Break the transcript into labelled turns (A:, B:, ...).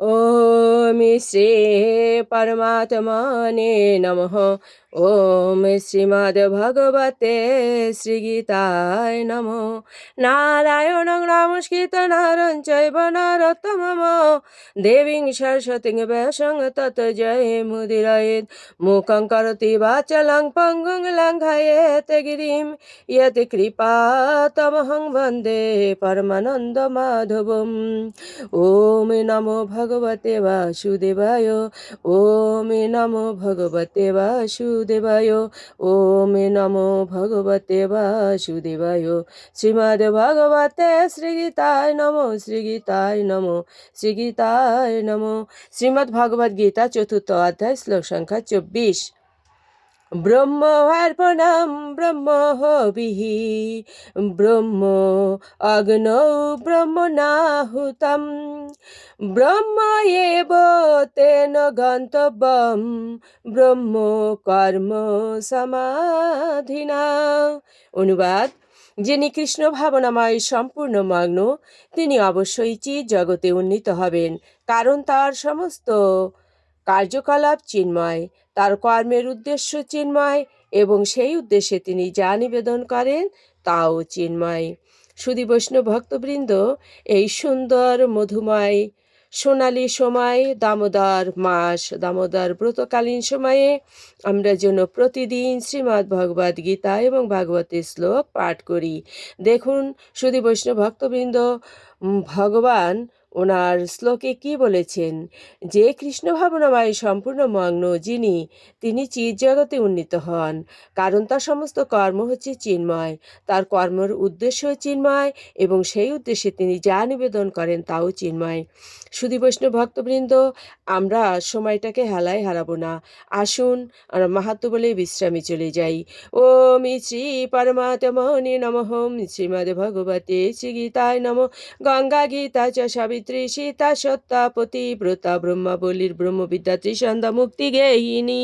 A: ॐ श्री परमात्मने नमः ॐ श्रीमद्भगवते श्रीगीताय नमो नारायणं नमस्कृत नरं चैव नरोत्तमं देवीं सरस्वतीं व्यासं तत् जय मुदिरयेत् मूकं करोति वाचलं पङ्गुं लङ्घयेत् गिरिं यत् कृपा तमहं वन्दे परमानन्दमाधवम् ॐ नमो भगवते বাসুদেবায়, ওম নমো ভগবতে বাসুদেবায়, ওম নমো ভগবতে বাসুদেবায়। শ্রীমদ ভগবতে শ্রীগীতায় নমো শ্রীগীতায় নমো শ্রীগীতায় নমো। শ্রীমদ্ ভগবদ্গীতা চতুর্থ অধ্যায়, শ্লোক সংখ্যা চব্বিশ। ব্রহ্ম অর্পণম ব্রহ্ম হবিহি। ব্রহ্ম অগ্নৌ, ব্রহ্ম নাহুতম। ব্রহ্ম এব তেন গন্তব্যম, ব্রহ্ম কর্ম সমাধিনা। অনুবাদ, যিনি কৃষ্ণ ভাবনাময় সম্পূর্ণ মগ্ন তিনি অবশ্যই চিৎ জগতে উন্নীত হবেন, কারণ তার সমস্ত কার্যকলাপ চিন্ময়। তার কর্মের উদ্দেশ্য চিন্ময় এবং সেই উদ্দেশ্যে তিনি যা নিবেদন করেন তাও চিন্ময়। সুদী বৈষ্ণব ভক্তবৃন্দ, এই সুন্দর, মধুময়, সোনালি সময়, দামোদর মাস, দামোদর ব্রতকালীন সময়ে আমরা যেন প্রতিদিন শ্রীমদ্ ভগবদ গীতা এবং ভাগবতের শ্লোক পাঠ করি। দেখুন সুদী বৈষ্ণব ভক্তবৃন্দ ভগবান ওনার শ্লোকে কি বলেছেন? যে কৃষ্ণ ভাবনাময় সম্পূর্ণ মগ্ন যিনি, তিনি চিৎ জগতে উন্নীত হন। কারণ তার সমস্ত কর্ম হচ্ছে চিন্ময়। তার কর্মের উদ্দেশ্য চিন্ময় এবং সেই উদ্দেশ্যে তিনি যা নিবেদন করেন তাও চিন্ময়। সুদী বৈষ্ণব ভক্তবৃন্দ, আমরা সময়টাকে হেলায় হারাবো না। আসুন, আমরা মাহাত্ম বলে বিশ্রামে চলে যাই। ওম শ্রী পরমাত্মনে নমঃ। শ্রীমদ্ ভগবতে শ্রী গীতায় নম। গঙ্গা গীতা চ সাবিত্রী সীতা সত্তা পতিব্রতা ব্রহ্মাবলীর ব্রহ্মবিদ্যা ত্রিসন্ধ্যা মুক্তি গেহিনী।